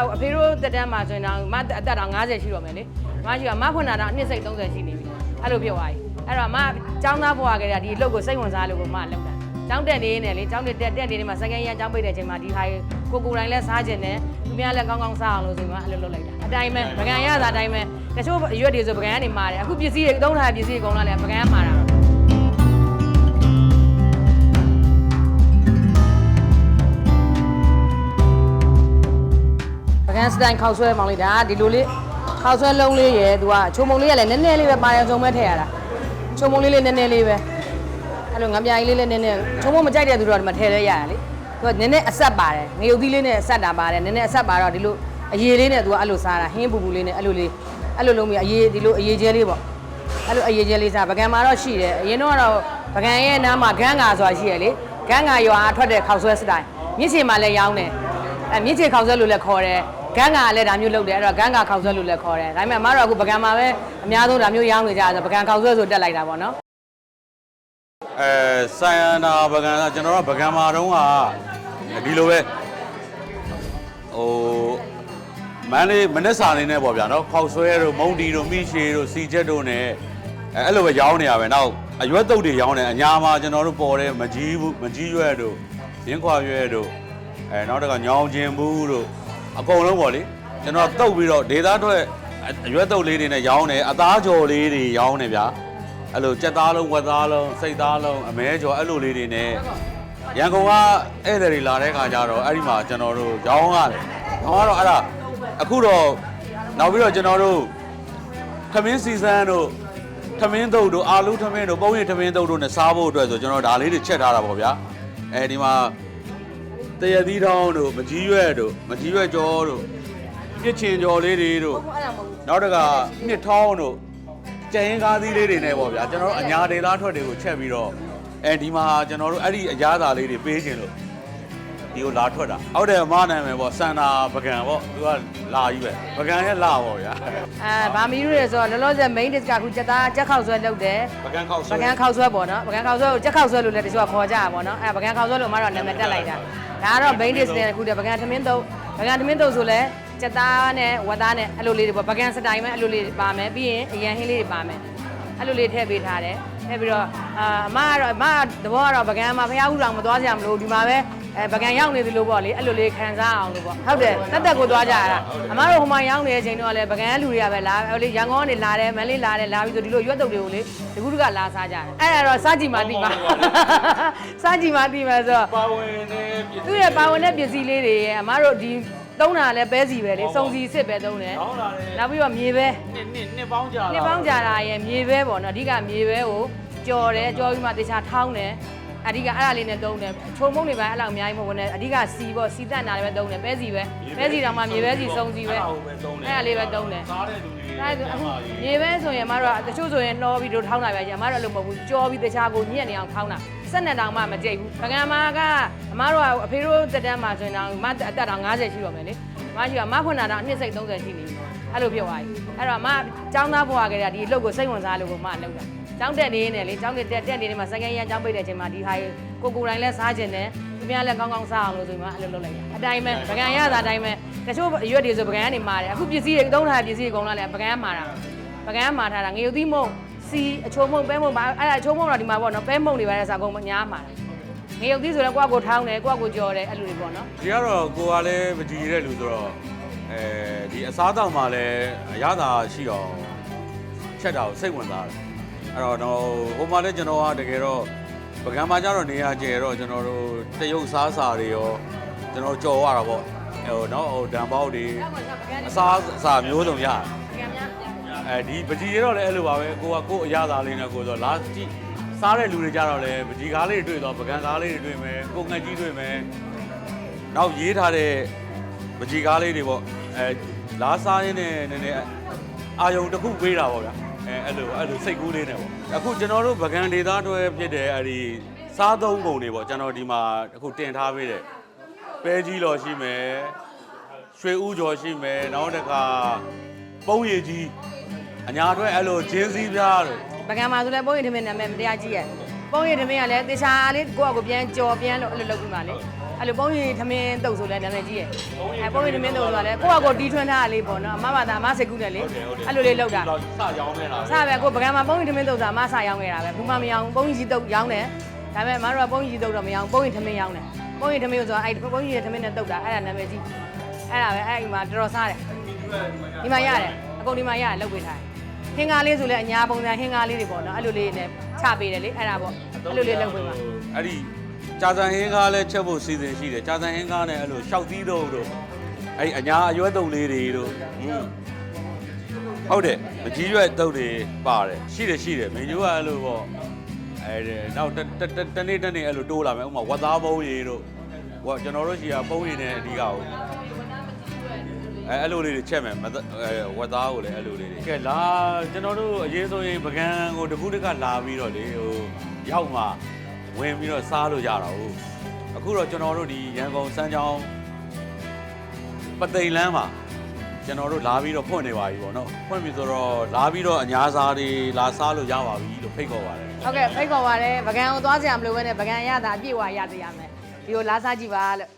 ကအဖေတို့တက်တန်းမှာဆိုရင်တော့မအသက်တော့90ရှိတော့မယ်လေမကြီးကမဖွင့်တာတော့အနှစ်စိတ်30ရှိနေပြီအဲ့လိုဖြစ်သွားပြီအဲ့တော့မအចောင်းသားဘွားကလေးကဒီအလုပ်ကိုစိတ်ဝင်စားလို့ကိုမလုပ်တာကျောင်းတက်နေနေလေကျောင်းတက်တက်တက်နေနေမှာစကန်ရန်ကျောင်းပိတ်တဲ့အချိန်မှာဒီဟာကိုကိုတိုင်းလဲစားခြင်းနဲ့သူများလဲကောင်းကောင်းစားအောင်လို့ဆိုမှအဲ့လိုလုပ်လိုက်တာအတိုင်းပဲပကံရတာအတိုင်းပဲတချို့အရွက်တွေဆိုပကံကနေမာတယ်အခုပစ္စည်းတွေအသုံးထားပစ္စည်းတွေအကုန်လုံးလဲပကံကမာတာ ကန်းစတိုင်ခောက်ဆွဲမောင်လေးဒါဒီလိုလေးခောက်ဆွဲလုံးလေးရယ်သူကချုံမုံလေးကလည်းနည်းနည်းလေးပဲပါရစုံပဲထည့်ရတာချုံမုံလေးလေးနည်းနည်းလေးပဲအဲ့လိုငပြာကြီးလေးလည်းနည်းနည်းချုံမုံမကြိုက်တဲ့သူတော့ဒီမှာထည့်လဲရရလေသူကနည်းနည်းအဆက်ပါတယ်ငရုတ်သီးလေးနဲ့အဆက်တာပါတယ်နည်းနည်းအဆက်ပါတော့ဒီလိုအရေးလေးနဲ့သူကအဲ့လိုစားတာဟင်းပူပူလေးနဲ့အဲ့လိုလေးအဲ့လိုလုံးပြီးအရေးဒီလိုအရေးကျဲလေးပေါ့အဲ့လိုအရေးကျဲလေးစားပကံမှာတော့ရှိတယ်အရင်တော့ကတော့ပကံရဲ့နားမှာဂန်းငါဆိုတာရှိရလေဂန်းငါရွာထွက်တဲ့ခောက်ဆွဲစတိုင်မြစ်ချင်မှာလည်းရောင်းတယ်အဲမြင့်ချေခေါက်ဆွဲလို့လည်းခေါ်တယ် ဂန်းကလည်းဒါမျိုးလုပ်တယ်အဲ့တော့ဂန်းကခေါက်ဆွဲလို့လည်းခေါ်တယ်ဒါပေမဲ့အမတို့ကအခုပကံမှာပဲအများဆုံးဒါမျိုးရောင်းနေကြဆိုပကံခေါက်ဆွဲဆိုတက်လိုက်တာပေါ့နော်အဲဆိုင်ယန္တာပကံကကျွန်တော်တို့ပကံမာတုံးကဒီလိုပဲဟိုမန်းလေးမနက်စာနေနဲ့ပေါ့ဗျာနော်ခောက်ဆွဲတို့မုံတီတို့မိရှည်တို့စီချက်တို့နဲ့အဲအဲ့လိုပဲရောင်းနေရပဲနောက်အရွက်တုတ်တွေရောင်းနေအညာမှာကျွန်တော်တို့ပေါ်တဲ့မကြီးဘူးမကြီးရွက်တို့ရင်းခွာရွက်တို့အဲနောက်တစ်ခါညောင်ကျင်ဘူးတို့ အကုန်လုံးပေါ့လေကျွန်တော်တုတ်ပြီးတော့ဒေသအတွက်အရွက်တုတ်လေးတွေနဲ့ရောင်းနေအသားကြော်လေးတွေရောင်းနေဗျာအဲ့လိုကြက်သားလုံးဝက်သားလုံးစိတ်သားလုံးအမဲကျော်အဲ့လိုလေးတွေနဲ့ရန်ကုန်ကဧည့်သည်တွေလာတဲ့ခါကျတော့အဲ့ဒီမှာကျွန်တော်တို့ရောင်းရတယ်။ရောင်းကတော့အဲ့ဒါအခုတော့နောက်ပြီးတော့ကျွန်တော်တို့ခမင်းစီဇန်တို့ခမင်းတုပ်တို့အာလူထမင်းတို့ပုံရိပ်ထမင်းတုပ်တို့နဲ့စားဖို့အတွက်ဆိုကျွန်တော်ဒါလေးတွေချက်ထားတာပေါ့ဗျာ။အဲဒီမှာ တရသီးထောင်းတို့မကြီးရွက်တို့မကြီးရွက်ကျော်တို့ပြစ်ချင်ကျော်လေးတွေတို့အဲ့ဒါမဟုတ်ဘူးနောက်တကနှစ်ထောင်းတို့ကြရင်ကားသီးလေးတွေနဲ့ပေါ့ဗျာကျွန်တော်တို့အညာဒေသထွက်တွေကိုချက်ပြီးတော့အဲဒီမှာကျွန်တော်တို့အဲ့ဒီအရာသာလေးတွေပေးခြင်းလို့ဒီကိုလာထွက်တာဟုတ်တယ်အမနာမည်ပေါ့စန္နာပကံပေါ့သူကလာကြီးပဲပကံရဲ့လာပေါ့ဗျာအဲဗာမီရူရယ်ဆိုတော့လောလောဆယ် main dish ကအခုကြက်သားကြက်ခောက်ဆွဲလုပ်တယ်ပကံခောက်ပဆွဲကံခောက်ဆွဲပေါ့နော်ပကံခောက်ဆွဲကိုကြက်ခောက်ဆွဲလို့လည်းတချို့ကခေါ်ကြတာပေါ့နော်အဲပကံခောက်ဆွဲလို့မတော့နာမည်တက်လိုက်တာ ဒါကတော့ main dish နဲ့အခုတည်းပကံသမင်းတုပ်ပကံသမင်းတုပ်ဆိုလဲကြက်သားနဲ့ဝက်သားနဲ့အဲ့လိုလေးတွေပေါ့ပကံစတိုင်ပဲအဲ့လိုလေးတွေပါမယ်ပြီးရင်အရန်ဟင်းလေးတွေပါမယ်အဲ့လိုလေးထည့်ပေးထားတယ်ထည့်ပြီးတော့အာအမကတော့အမသဘောကတော့ပကံမှာဖះဥတော်မသွားကြမလို့ဒီမှာပဲ အဲပကံရောက်နေသလိုပေါ့လေအဲ့လိုလေးခံစားအောင်လို့ပေါ့ဟုတ်တယ်တက်တက်ကိုသွားကြရတာအမတို့ဟိုမှာရောက်နေတဲ့အချိန်တော့လေပကံလူတွေကပဲလာဟိုလေရန်ကုန်ကနေလာတယ်မန္တလေးလာတယ်လာပြီးဆိုဒီလိုရွက်တုပ်တွေကိုလေဒီကုတကလာစားကြတယ်အဲ့ဒါတော့စားကြည့်မှသိမှာစားကြည့်မှသိမှာဆိုတော့ပါဝင်နေပြသူ့ရဲ့ပါဝင်တဲ့ပစ္စည်းလေးတွေရဲ့အမတို့ဒီသုံးတာလည်းပဲစီပဲလေစုံစီစစ်ပဲသုံးတယ်တောင်းလာတယ်နောက်ပြီးတော့မြေပဲနှစ်နှစ်နှစ်ပေါင်းကြာနှစ်ပေါင်းကြာတာရဲ့မြေပဲပေါ့နော်အဓိကမြေပဲကိုကြော်တယ်ကြော်ပြီးမှတေချာထောင်းတယ် အဓိကအဲ့ဒါလေးနဲ့သုံးတယ်ချုံမုံတွေပဲအဲ့လောက်အများကြီးမဟုတ်ဘူးနဲ့အဓိကစီပေါ့စီတက်နာလည်းပဲသုံးတယ်ပဲစီပဲပဲစီတောင်မှမြေပဲစီစုံစီပဲအဲ့ဒါကိုပဲသုံးတယ်အဲ့ဒါလေးပဲသုံးတယ်စားတဲ့လူတွေဒါဆိုအခုမြေပဲဆိုရင်အမတို့ကတချို့ဆိုရင်နှောပြီးတော့ထောင်းတာပဲကြီးအမတို့အဲ့လိုမဟုတ်ဘူးကြော်ပြီးတခြားကိုညက်နေအောင်ထောင်းတာစက်နဲ့တောင်မှမကြိတ်ဘူးပကံမာကအမတို့ကအဖေတို့တက်တန်းမှာဆိုရင်တော့မအသက်တော့90ရှိတော့မယ်လေမရှိကမဖွင့်တာတော့အနှစ်စိတ်30ရှိနေပြီ အဲ့လိုဖြစ်သွားပြီအဲ့တော့မအကျောင်းသားဘွားကလေးကဒီအလုပ်ကိုစိတ်ဝင်စားလို့ကိုမလုပ်တာကျောင်းတက်နေနေလေကျောင်းတက်တက်နေနေမှာစကန်ရန်ကျောင်းပိတ်တဲ့အချိန်မှာဒီဟာကိုကိုတိုင်းလဲစားကျင်တယ်သူများလဲကောင်းကောင်းစားအောင်လို့ဆိုမှအဲ့လိုလုပ်လိုက်အတိုင်းပဲပကံရတာအတိုင်းပဲတချို့အရွက်တွေဆိုပကံကနေမာတယ်အခုပစ္စည်းတွေသုံးထားပစ္စည်းတွေကုန်လာလဲပကံကမာတာပကံကမာထားတာငရုတ်သီးမုံစီအချိုမုံပဲမုံပါအဲ့ဒါအချိုမုံတော့ဒီမှာပေါ့နော်ပဲမုံတွေပါလဲစားကုန်မညားမာတယ်ငရုတ်သီးဆိုတော့ကိုယ့်ကိုထောင်းတယ်ကိုယ့်ကိုကြော်တယ်အဲ့လိုတွေပေါ့နော်ဒီကတော့ကိုကလည်းမကြည်ရတဲ့လူဆိုတော့ အဲဒီအစားတောင်မှလည်းအရသာရှိအောင်ချက်တာကိုစိတ်ဝင်စားတယ်အဲ့တော့တော့ဟိုမှာလည်းကျွန်တော်ကတကယ်တော့ပကံမှာကျတော့နေရာကျယ်တော့ကျွန်တော်တို့တရုတ်စားစာတွေရောကျွန်တော်ကြော်ရတာပေါ့ဟိုနော်ဟိုဒံပေါက်တွေအစားအစာမျိုးစုံရတယ်ပကန်းများအဲဒီပကြီးရတော့လည်းအဲ့လိုပါပဲကိုကကို့အရသာလေးနဲ့ကိုဆိုလာကြည့်စားတဲ့လူတွေကြတော့လည်းပကြီးကားလေးတွေတွေ့တော့ပကံကားလေးတွေတွေ့မယ်ကိုငှက်ကြီးတွေ့မယ်နောက်ရေးထားတဲ့ ပကြီးကားလေးတွေပေါ့အဲလာစားရင်းနဲ့နည်းနည်းအာယုံတစ်ခုပေးတာပေါ့ဗျာအဲအဲ့လိုအဲ့လိုစိတ်ကူးလေးနဲ့ပေါ့အခုကျွန်တော်တို့ပကံဒေသတွဲဖြစ်တဲ့အဲ့ဒီစားသုံးပုံတွေပေါ့ကျွန်တော်ဒီမှာအခုတင်ထားပေးတဲ့ပဲကြီးလော်ရှိမယ်ရွှေဥကျော်ရှိမယ်နောက်တစ်ခါပုံရည်ကြီးအညာအတွက်အဲ့လိုဂျင်းစည်းပြားတို့ပကန်းမှာဆိုလည်းပုံရိပ်ထမင်းနာမည်မတရားကြီးရဲ့ပုံရိပ်သမင်းကလည်းတေချာလေးကိုယ့်အကိုပြန်ကြော်ပြန်လို့အဲ့လိုလုပ်ပြီးမှလေ အဲ့လိုပုံရိပ်သမင်းတုပ်ဆိုလဲနာမည်ကြီးရဲ့အဲပုံရိပ်သမင်းတုပ်ဆိုတာလဲကိုယ့်အကိုတီးထွန်းထားတာလေးပေါ့နော်အမမသာအမစိတ်ကူးနဲ့လေအဲ့လိုလေးလုပ်တာစကြောင်းနေတာစပဲကိုပကံမှာပုံရိပ်သမင်းတုပ်ဆိုတာအမဆရောင်းခဲ့တာပဲဘူးမမရောင်းပုံရိပ်ကြီးတုပ်ရောင်းတယ်ဒါပေမဲ့အမတို့ကပုံရိပ်ကြီးတုပ်တော့မရောင်းပုံရိပ်သမင်းရောင်းတယ်ပုံရိပ်သမင်းဆိုတာအဲ့ပုံရိပ်သမင်းနဲ့တုပ်တာအဲ့ဒါနာမည်ကြီးအဲ့ဒါပဲအဲ့ဒီမှာတော်တော်စားတယ်ဒီမှာရတယ်အကုန်ဒီမှာရတယ်လုပ်ပေးထားတယ်ဟင်းကားလေးဆိုလဲအညာပုံစံဟင်းကားလေးတွေပေါ့နော်အဲ့လိုလေးနဲ့ချပေးတယ်လေအဲ့ဒါပေါ့အဲ့လိုလေးလုပ်ပေးပါအဲ့ဒီ ကြာစံဟင်းကားလဲချက်ဖို့စီစဉ်ရှိတယ်ကြာစံဟင်းကားနဲ့အဲ့လိုရှောက်သီးတော့တို့အဲ့အညာအရွက်တုပ်လေးတွေတို့ဟွန်းဟုတ်တယ်မကြီးရွက်တုပ်တွေပါတယ်ရှိတယ်ရှိတယ်မင်းတို့ကအဲ့လိုပေါ့အဲ့ဒါနောက်တတတတနေ့တနေ့အဲ့လိုတိုးလာမယ်ဥပမာဝတ်သားပုံးရီတို့ဟောကျွန်တော်တို့ရှိတာပုံးရီနဲ့အဓိကဟုတ်အဲအဲ့လိုလေးတွေချက်မယ်မသအဲဝတ်သားကိုလည်းအဲ့လိုလေးတွေကဲလာကျွန်တော်တို့အရေးဆိုရင်ပကံကိုတခုတကလာပြီးတော့လေဟိုရောက်မှ ဝင်ပြီးတော့စားလို့ရတာဟုတ်အခုတော့ကျွန်တော်တို့ဒီရန်ကုန်စမ်းချောင်းပသိမ်လမ်းမှာကျွန်တော်တို့လာပြီးတော့ဖွင့်နေပါပြီပေါ့နော်ဖွင့်ပြီဆိုတော့လာပြီးတော့အညာစားတွေလာစားလို့ရပါပြီလို့ဖိတ်ခေါ်ပါတယ်ဟုတ်ကဲ့ဖိတ်ခေါ်ပါတယ်ပကံကိုသွားစရာမလိုဘဲနဲ့ပကံရတာအပြည့်အဝရသေးရမယ်ဒီကိုလာစားကြည့်ပါလို့